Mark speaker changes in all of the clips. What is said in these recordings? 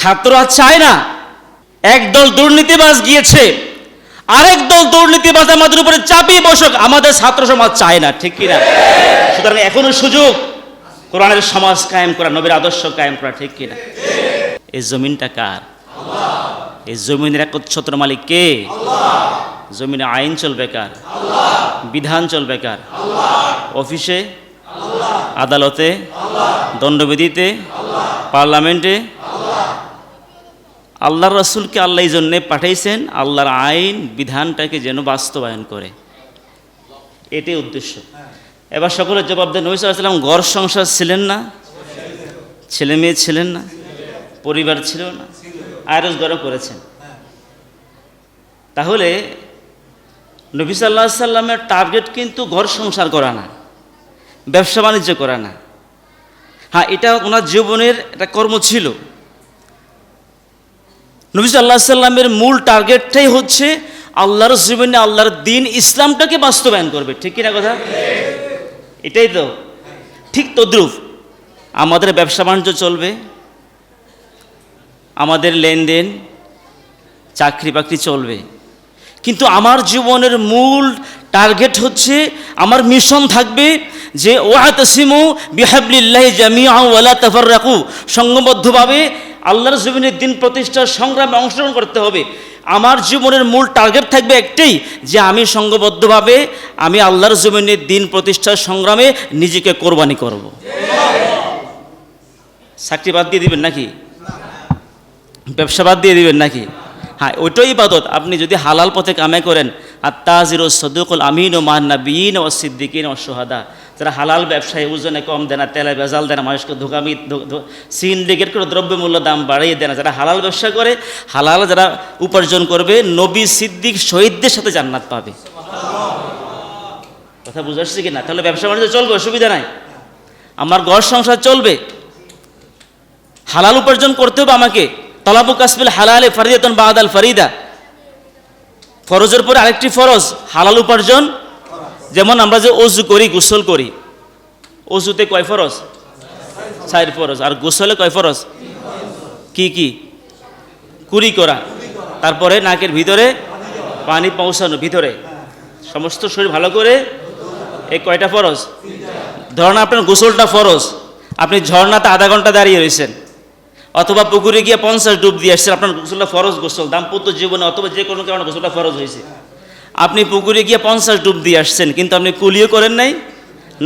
Speaker 1: ছাত্ররা চায় না। একদল দুর্নীতিবাজ গিয়েছে। আরেক দল দুর্নীতিবাজ আমাদের উপরে চাপিয়ে বসক। আমাদের ছাত্র সমাজ চায় না, ঠিক কিনা? সুতরাং এখনও সুযোগ কোরআনের সমাজ কায়েম করা, নবীর আদর্শ কায়েম করা, ঠিক কিনা? এই জমিনটা কার? এই জমিনের একচ্ছত্র মালিক কে? জমিনে আইন চলবে কার? বিধান চলবে কার? অফিসে? আদালতে? দণ্ডবিধিতে? পার্লামেন্টে? আল্লাহর রসুলকে আল্লাহ এই জন্যে পাঠাইছেন, আল্লাহর আইন, বিধানটাকে যেন বাস্তবায়ন করে। এটাই উদ্দেশ্য। এবার সকলের জবাব দেন, নবী সাল্লাম ঘর সংসার ছিলেন না? ছেলে মেয়ে ছিলেন না? পরিবার ছিল না? আয়রস গড়ও করেছেন। তাহলে নবী সাল্লাহ সাল্লামের টার্গেট কিন্তু ঘর সংসার করা না ব্যবসা বাণিজ্য করা না। হ্যাঁ এটা ওনার জীবনের একটা কর্ম ছিল। নবী সাল্লাহ সাল্লামের মূল টার্গেটটাই হচ্ছে আল্লাহর জীবনে আল্লাহর দিন ইসলামটাকে বাস্তবায়ন করবে। ঠিক কিনা কথা? এটাই তো। ঠিক তদ্রুপ। আমাদের ব্যবসা বাণিজ্য চলবে। আমাদের লেনদেন চাকরি বাকরি চলবে। কিন্তু আমার জীবনের মূল টার্গেট হচ্ছে, আমার মিশন থাকবে যে ওয়াতসিমু বিহাবলিল্লাহ জামিয়া ওয়ালা তাফাররাকু। সংঘবদ্ধভাবে আল্লাহর জমিনের দিন প্রতিষ্ঠার সংগ্রামে অংশগ্রহণ করতে হবে। আমার জীবনের মূল টার্গেট থাকবে একটাই যে আমি সংঘবদ্ধভাবে আমি আল্লাহর জমিনের দিন প্রতিষ্ঠার সংগ্রামে নিজেকে কোরবানি করব। চাকরি বাদ দিয়ে দিবেন নাকি? ব্যবসা বাদ দিয়ে দিবেন নাকি? হ্যাঁ ওইটাই ইবাদত। আপনি যদি হালাল পথে কামে করেন আর তাজির সদুকুল আমিন ও মান্না বিন ও সিদ্দিকিন ও সোহাদা যারা হালাল ব্যবসায়ী ওজনে কম দেয় না তেলে ভেজাল দেয় না মানুষকে ধোকামি সিন সিন্ডিকেট করে দ্রব্যমূল্য দাম বাড়িয়ে দেয় না। যারা হালাল ব্যবসা করে হালাল যারা উপার্জন করবে নবী সিদ্দিক শহীদদের সাথে জান্নাত পাবে। কথা বুঝে আসছে কি না তাহলে ব্যবসা বাণিজ্য চলবে অসুবিধা নাই। আমার ঘর সংসার চলবে। হালাল উপার্জন করতে হবে আমাকে। তলাবু কাসবিল হালালে ফরিদাতন বাদাল ফরিদা। ফরজের পরে আরেকটি ফরজ, হালাল উপার্জন। যেমন আমরা যে অজু করি, গোসল করি। অজুতে কয় ফরজ? চার ফরজ। আর গোসলে কয় ফরজ? কি কি? কুড়ি করা। তারপরে নাকের ভিতরে পানি পৌঁছানো, ভিতরে। সমস্ত শরীর ভালো করে এই কয়টা ফরজ? ধরুন আপনার গোসলটা ফরজ। আপনি ঝর্ণাতে আধা ঘণ্টা দাঁড়িয়ে রয়েছেন। অথবা পুকুরে গিয়ে পঞ্চাশ ডুব দিয়ে আসছেন, আপনার গোসলটা ফরজ গোসল, দাম্পত্য জীবনে অথবা যে কোনো কারণে গোসলটা ফরজ হয়েছে। আপনি পুকুরে গিয়ে পঞ্চাশ ডুব দিয়ে আসছেন, কিন্তু আপনি কুলিও করেন নাই,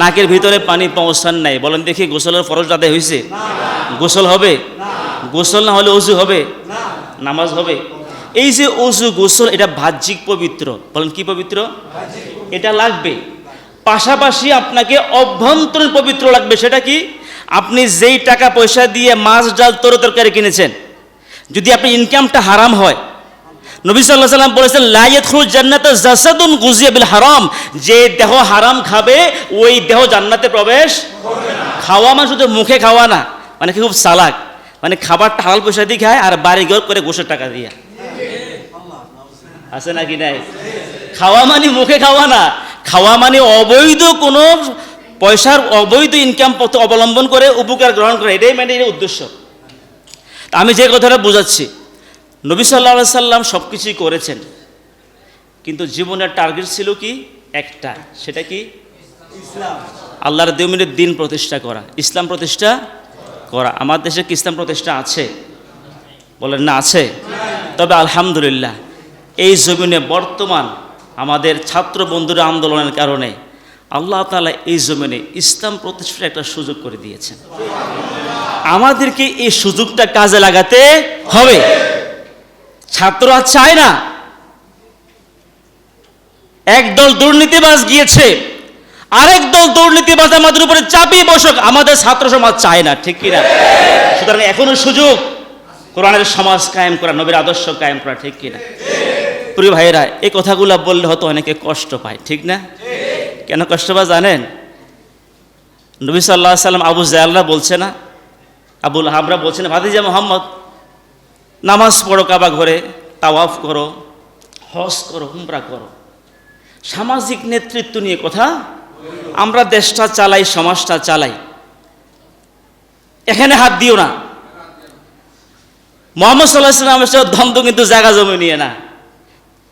Speaker 1: নাকের ভিতরে পানি পৌঁছান নাই। বলেন দেখি গোসলের ফরজ আদায় হয়েছে? গোসল হবে? গোসল না হলে অজু হবে? নামাজ হবে? এই যে অজু, গোসল, এটা বাহ্যিক পবিত্র। বলেন কি পবিত্র? এটা লাগবে। পাশাপাশি আপনাকে অভ্যন্তরীণ পবিত্র লাগবে, সেটা কি? আপনি যেই টাকা পয়সা দিয়ে মাছ, ডাল, তরু তরকারি কিনেছেন, যদি আপনি ইনকামটা হারাম হয়, নবী সাল্লাহ সাল্লাম বলেছেন লাইয়াত খুল জান্নাতে জাসাদুন গুজিয়া বিল হারাম যে দেহ হারাম খাবে, ওই দেহ জান্নাতে প্রবেশ খাওয়া মানে শুধু মুখে খাওয়া না মানে খুব সালাক মানে খাবারটা হালাল পয়সা দিয়ে খায় আর বাড়ি ঘর করে গোসের টাকা দিয়ে। আছে নাকি নাই? খাওয়া মানে মুখে খাওয়া না, খাওয়া মানে অবৈধ কোনো পয়সার অবৈধ ইনকাম পথ অবলম্বন করে উপকার গ্রহণ করে এটাই মানে এর উদ্দেশ্য। আমি যে কথাটা বোঝাচ্ছি নবী সাল্লা সাল্লাম সব কিছুই করেছেন কিন্তু জীবনের টার্গেট ছিল কি? একটা সেটা কি? ইসলাম। আল্লাহর দেউমিনের দিন প্রতিষ্ঠা করা। ইসলাম প্রতিষ্ঠা করা। আমার দেশে কি ইসলাম প্রতিষ্ঠা আছে? বলেন না আছে। তবে আলহামদুলিল্লাহ এই জমিনে বর্তমান আমাদের ছাত্র বন্ধুরা আন্দোলনের কারণে আল্লাহ তালা এই জমিনে ইসলাম প্রতিষ্ঠার একটা সুযোগ করে দিয়েছেন। আমাদেরকে এই সুযোগটা কাজে লাগাতে হবে। ছাত্ররা চায় না। একদল দুর্নীতিবাজ গিয়েছে, আরেক দল দুর্নীতিবাজ আমাদের উপরে চাপিয়ে বসক, আমাদের ছাত্র সমাজ চায় না, ঠিক কিনা? সুতরাং এখনও সুযোগ, কোরআনের সমাজ কায়েম করা, নবীর আদর্শ কায়েম করা, ঠিক কিনা? প্রিয় ভাইয়েরা, এই কথাগুলো বললে হয়তো অনেকে কষ্ট পায়, ঠিক না? কেন কষ্ট পায় জানেন? নবী সাল্লাহ সাল্লাম আবু জায়াল্লা বলছে না? আবুল হাবরা বলছে না, ভাতিজা মোহাম্মদ, নামাজ পড়ো কাবা ঘরে, তাওয়াফ করো, হজ করো হুমরা করো। সামাজিক নেতৃত্ব নিয়ে কথা আমরা দেশটা চালাই, সমাজটা চালাই। এখানে হাত দিও না। মোহাম্মদ সাল্লাহ সাল্লামের সাথে দ্বন্দ্ব কিন্তু জায়গা জমি নিয়ে না।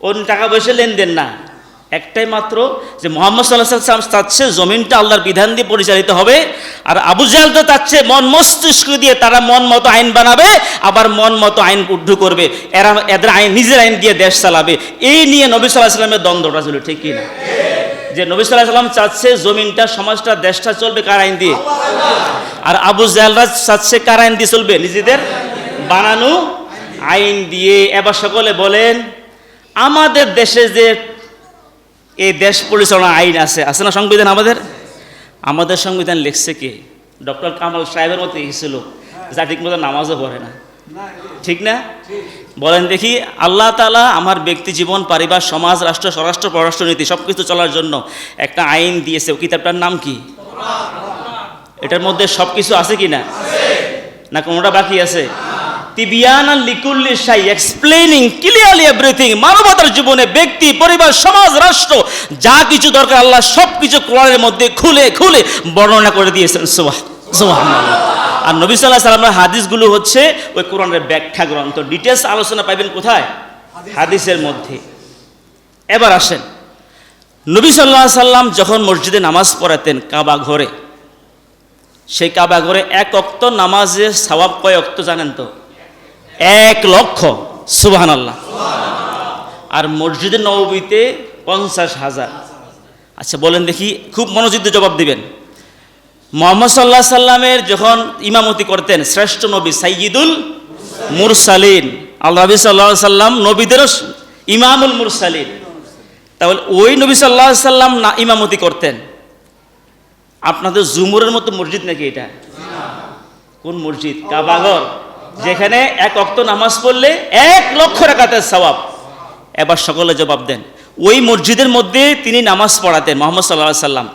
Speaker 1: ওর টাকা পয়সা লেনদেন না। একটাই মাত্র যে মোহাম্মদ সাল্লাহ সাল্লাম চাচ্ছে জমিনটা আল্লাহর বিধান দিয়ে পরিচালিত হবে, আর আবু জাহাল তো চাচ্ছে মন মস্তিষ্ক দিয়ে তারা মন মতো আইন বানাবে, আবার মন মতো আইন উদ্ধ করবে। এরা এদের আইন, নিজের আইন দিয়ে দেশ চালাবে। এই নিয়ে নবী সাল্লাহ সাল্লামের দ্বন্দ্বটা ছিল, ঠিক না? যে নবী সাল্লাহ সাল্লাম চাচ্ছে জমিনটা, সমাজটা, দেশটা চলবে কার আইন দিয়ে? আর আবু জাহালরা চাচ্ছে কার আইন দিয়ে চলবে? নিজেদের বানানো আইন দিয়ে। এবার সকলে বলেন, আমাদের দেশে যে এই দেশ পরিচালনা আইন আছে। আছে না সংবিধান আমাদের? আমাদের সংবিধান লিখছে কে? ডক্টর কামাল সাহেবের মতো লিখেছিল যা ঠিক মতো নামাজও পড়ে না। ঠিক না? বলেন দেখি আল্লাহ তালা আমার ব্যক্তি জীবন পরিবার সমাজ রাষ্ট্র স্বরাষ্ট্র পররাষ্ট্রনীতি সব কিছু চলার জন্য একটা আইন দিয়েছে। কিতাবটার নাম কি? এটার মধ্যে সব কিছু আছে কি না? না কোনোটা বাকি আছে? তিবিয়ানান লিকুল্লি শাই এক্সপ্লেনিং ক্লিয়ারলি এভরিথিং মানবতার জীবনে ব্যক্তি পরিবার সমাজ রাষ্ট্র যা কিছু দরকার আল্লাহ সব কিছু কোরআনের মধ্যে খুলে খুলে বর্ণনা করে দিয়েছেন। সুবাহ। আর নবী সাল্লাহ সাল্লামের হাদিসগুলো হচ্ছে ওই কোরআনের ব্যাখ্যা গ্রন্থ। ডিটেলস আলোচনা পাইবেন কোথায়? হাদিসের মধ্যে। এবার আসেন। নবী সাল্লাহ সাল্লাম যখন মসজিদে নামাজ পড়াতেন কাবা ঘরে সেই কাবা ঘরে এক অক্ত নামাজের সওয়াব কয় অক্ত জানেন তো? এক লক্ষ সুবাহান আল্লাহ আর মসজিদে নবীতে পঞ্চাশ হাজার। আচ্ছা বলেন দেখি, খুব মনোযোগ জবাব দিবেন। মোহাম্মদ সাল্লাহ সাল্লামের যখন ইমামতি করতেন, শ্রেষ্ঠ নবী সাইয়িদুল মুরসালিন। আল্লাহ নবী সাল্লাহ সাল্লাম নবীদেরও ইমামুল মুরসালিন। তাহলে ওই নবী সাল্লাহ সাল্লাম না ইমামতি করতেন। আপনাদের জুমুরের মতো মসজিদ নাকি এটা? কোন মসজিদ? কাবাগর। যেখানে এক অক্ত নামাজ পড়লে এক লক্ষ রাকাতের সওয়াব। এবার সকলে জবাব দেন। ওই মসজিদের মধ্যে তিনি নামাজ পড়াতেন মোহাম্মদ সাল্লাহ সাল্লাম।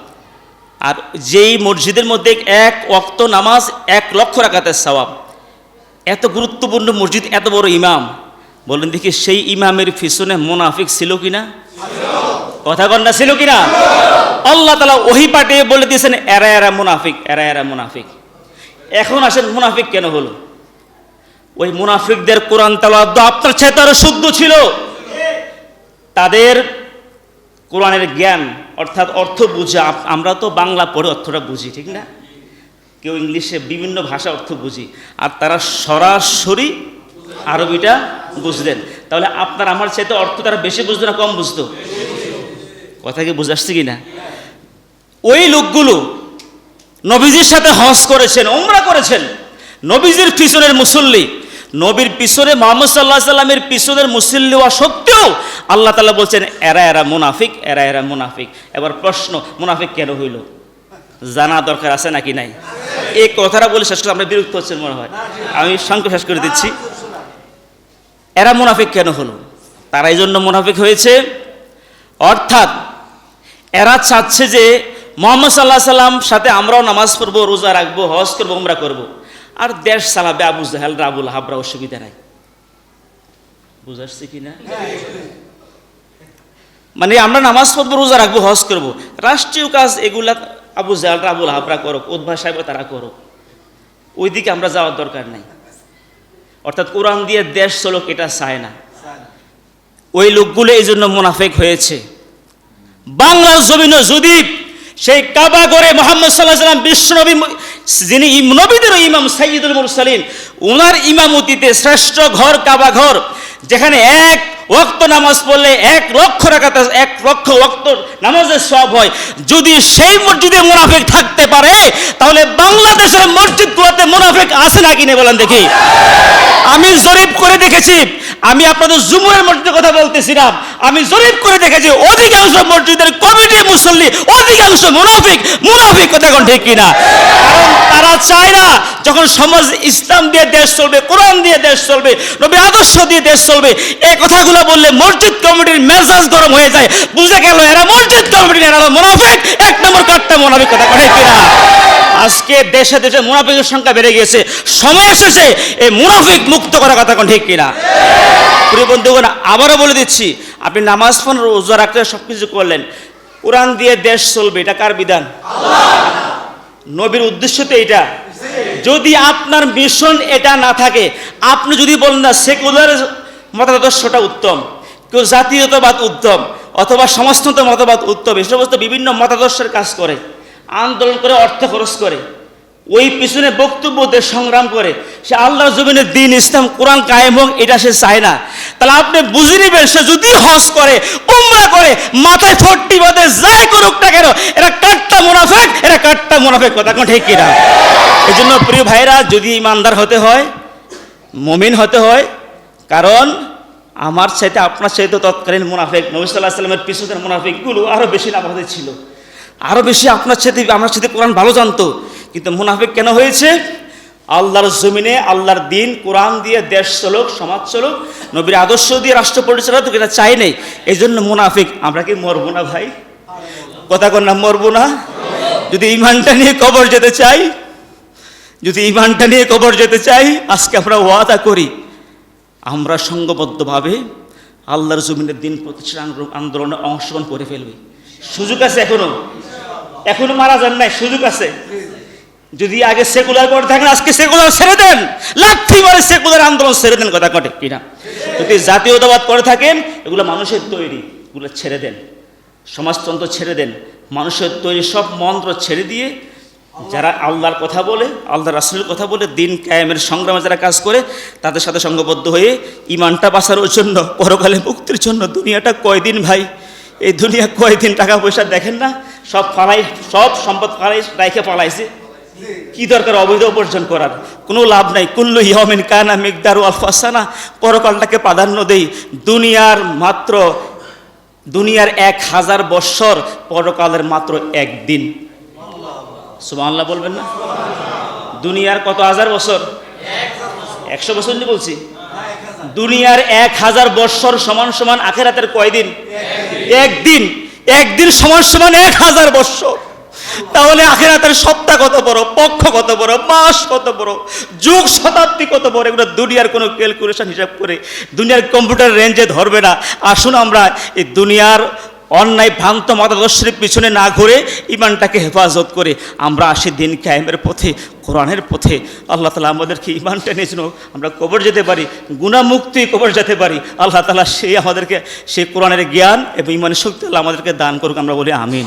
Speaker 1: আর যেই মসজিদের মধ্যে এক অক্ত নামাজ এক লক্ষ রাকাতের সওয়াব। এত গুরুত্বপূর্ণ মসজিদ, এত বড় ইমাম। বলেন দেখি সেই ইমামের পিছনে মোনাফিক ছিল কিনা? কথা কন্যা ছিল কিনা? আল্লাহ তালা ওহি পাঠিয়ে বলে দিয়েছেন, এরা এরা মুনাফিক, এরা এরা মুনাফিক। এখন আসেন মুনাফিক কেন হলো? ওই মুনাফিকদের কোরআন তালাদ আপনার চেয়ে আরও শুদ্ধ ছিল। তাদের কোরআনের জ্ঞান, অর্থাৎ অর্থ বুঝে আমরা তো বাংলা পড়ে অর্থটা বুঝি, ঠিক না? কেউ ইংলিশে বিভিন্ন ভাষা অর্থ বুঝি, আর তারা সরাসরি আরবিটা বুঝলেন। তাহলে আপনার আমার চাইতে অর্থ তারা বেশি বুঝতো না কম বুঝতো? কথা কি বুঝে আসছে কি না ওই লোকগুলো নবীজির সাথে হজ করেছেন ওমরা করেছেন। নবীজির পিছনের মুসল্লি, নবীর পিছনে মোহাম্মদ সাল্লাহ সাল্লামের পিছনের মুসল্লি হওয়া সত্ত্বেও আল্লাহ তালা বলছেন, এরা এরা মুনাফিক, এরা এরা মুনাফিক। এবার প্রশ্ন, মুনাফিক কেন হইল? জানা দরকার আছে নাকি নাই? এই কথাটা বলে শেষ করে আমরা বিরক্ত হচ্ছেন মনে হয়। আমি সংখ্যা শেষ করে দিচ্ছি। এরা মুনাফিক কেন হলো? তারা এই জন্য মুনাফিক হয়েছে। অর্থাৎ এরা চাচ্ছে যে মোহাম্মদ সাল্লাহ সাল্লাম সাথে আমরাও নামাজ পড়ব, রোজা রাখব, হজ করব, উমরা করব। আর দেশ চালাবে আবু জাহেল রাবুল হাবরা অসুবিধা নাই। বুঝাচ্ছি কি না মানে আমরা নামাজ পড়ব, রোজা রাখব, হজ করব। রাষ্ট্রীয় কাজ এগুলা আবু জাহেল রাবুল হাবরা করুক উদ্ভা সাহেব তারা করুক। ওইদিকে আমরা যাওয়ার দরকার নাই। অর্থাৎ কোরআন দিয়ে দেশ চলুক, এটা চায় না। ওই লোকগুলো এই জন্য মুনাফেক হয়েছে। বাংলার জমিনে যদি সেই কাবা করে মোহাম্মদ সাল্লাহ সাল্লাম বিশ্বনবী যিনি নবীদের ইমাম সাইয়দুল মুরসালিন ওনার ইমামতিতে শ্রেষ্ঠ ঘর কাবা ঘর, যেখানে এক ওয়াক্ত নামাজ পড়লে এক লক্ষ রাখাত এক লক্ষ ওয়াক্ত নামাজের সব হয়। যদি সেই মসজিদে মুনাফিক থাকতে পারে, তাহলে বাংলাদেশের মসজিদ মসজিদগুলোতে মুনাফিক আছে নাকি নেই বলেন দেখি। আমি জরিপ করে দেখেছি আমি আপনাদের জুমুরের মসজিদের কথা বলতেছিলাম। আমি জরিপ করে দেখেছি, অধিকাংশ মসজিদের কমিটি মুসল্লি, অধিকাংশ মুনাফিক মুনাফিক কথা এখন ঠিক কিনা। কারণ তারা চায় না, যখন সমাজ ইসলাম দিয়ে দেশ চলবে, কোরআন দিয়ে দেশ চলবে, নবী আদর্শ দিয়ে দেশ চলবে, এই কথাগুলো বললে মসজিদ কমিটির মেজাজ গরম হয়ে যায়। বুঝে গেল এরা মসজিদ কমিটির, এরা মুনাফিক, এক নম্বর কাটটা মুনাফিক কথা ঠিক কিনা। আজকে দেশে দেশে মুনাফিকের সংখ্যা বেড়ে গিয়েছে, সময় এসেছে, এই মুনাফিক মুক্ত করার কথা এখন ঠিক কিনা। প্রিয় বন্ধুগণ, আবারও বলে দিচ্ছি, আপনি নামাজ ফোন রোজা রাখতে সব কিছু করলেন। কোরআন দিয়ে দেশ চলবে, এটা কার বিধান? নবীর উদ্দেশ্য তো এটা যদি আপনার মিশন এটা না থাকে, আপনি যদি বলেন না, সেকুলার মতাদর্শটা উত্তম, কেউ জাতীয়তাবাদ উত্তম, অথবা সমাজতন্ত্র মতবাদ উত্তম এই সমস্ত বিভিন্ন মতাদর্শের কাজ করে, আন্দোলন করে, অর্থ খরচ করে, ওই পিছনে বক্তব্য দিয়ে সংগ্রাম করে, সে আল্লাহর জমিনের দিন ইসলাম, কোরআন কায়েম হোক, এটা সে চায় না। তাহলে আপনি বুঝে নেবেন সে যদি হজ করে, উমরা করে, মাথায় ফোরটি বাদে যাই করুক না কেন, এরা কাটটা মুনাফেক, এরা কাটটা মুনাফেক কথা কোন ঠিক কিনা? এই জন্য প্রিয় ভাইরা যদি ইমানদার হতে হয়, মমিন হতে হয়, কারণ আমার চাইতে, আপনার চাইতে তৎকালীন মুনাফেক, নবী সাল্লামের পিছনের মুনাফেকগুলো আরও বেশি লাভাতে ছিল। আরও বেশি আপনার সাথে আমার সাথে কোরআন ভালো জানতো, কিন্তু মুনাফেক কেন হয়েছে? আল্লাহর জমিনে আল্লাহর দিন, কোরআন দিয়ে দেশ চলুক, সমাজ চলুক, নবীর আদর্শ দিয়ে রাষ্ট্র পরিচালনা তো এটা চাই নেই। এই জন্য মুনাফিক, আমরা কি মরবো না ভাই? কথা কর না, মরবো না? যদি ইমানটা নিয়ে কবর যেতে চাই, যদি ইমানটা নিয়ে কবর যেতে চাই, আজকে আমরা ওয়াদা করি, আমরা সঙ্গবদ্ধভাবে আল্লাহর জমিনের দিন প্রতিষ্ঠা আন্দোলন- আন্দোলনে অংশগ্রহণ করে ফেলবে। সুযোগ আছে এখনও? এখনও মারা যান নাই, সুযোগ আছে? যদি আগে সেকুলার করে থাকেন, আজকে সেকুলার ছেড়ে দেন। লাথি মারে সেকুলার আন্দোলন ছেড়ে দেন কথা কটে কিনা যদি জাতীয়তাবাদ করে থাকেন, এগুলো মানুষের তৈরি, এগুলো ছেড়ে দেন। সমাজতন্ত্র ছেড়ে দেন। মানুষের তৈরি সব মন্ত্র ছেড়ে দিয়ে যারা আল্লাহর কথা বলে আল্লাহ রাসুলের কথা বলে, দিন কায়েমের সংগ্রামে যারা কাজ করে, তাদের সাথে সঙ্গবদ্ধ হয়ে ইমানটা বাঁচানোর জন্য, পরকালে মুক্তির জন্য দুনিয়াটা কয়দিন ভাই? এই দুনিয়া কয়দিন টাকা পয়সা দেখেন না? সব ফালাই, সব সম্পদ ফালাই, রাইখে পালাইছে কি দরকার অবৈধ উপার্জন করার? কোনো লাভ নাই। কুল্লু ইহমিন কানা মিকদারু আলফাসানা পরকালটাকে প্রাধান্য দেই। দুনিয়ার মাত্র, দুনিয়ার এক হাজার বৎসর, পরকালের মাত্র একদিন। সুবহানাল্লাহ বলবেন না? দুনিয়ার কত হাজার বছর একশো বছর নিয়ে বলছি? দুনিয়ার এক হাজার বৎসর সমান সমান আখেরাতের কয়দিন? একদিন। একদিন সমান সমান এক হাজার বৎসর। তাহলে আখেরাতের সপ্তাহ কত বড়? পক্ষ কত বড়? মাস কত বড়? যুগ শতাব্দী কত বড়? এগুলো দুনিয়ার কোনো ক্যালকুলেশন হিসাব করে দুনিয়ার কম্পিউটার রেঞ্জে ধরবে না। আসুন আমরা এই দুনিয়ার অন্যায় ভ্রান্ত মতাদর্শের পিছনে না ঘুরে ইমানটাকে হেফাজত করে আমরা আসি দিন কায়েমের পথে, কোরআনের পথে। আল্লাহ তালা আমাদেরকে ইমানটা নিয়ে যেন আমরা কবর যেতে পারি গুণামুক্তি কবর যেতে পারি। আল্লাহ তালা সেই আমাদেরকে সেই কোরআনের জ্ঞান এবং ইমানের শক্তি আল্লাহ আমাদেরকে দান করুক, আমরা বলি আমিন।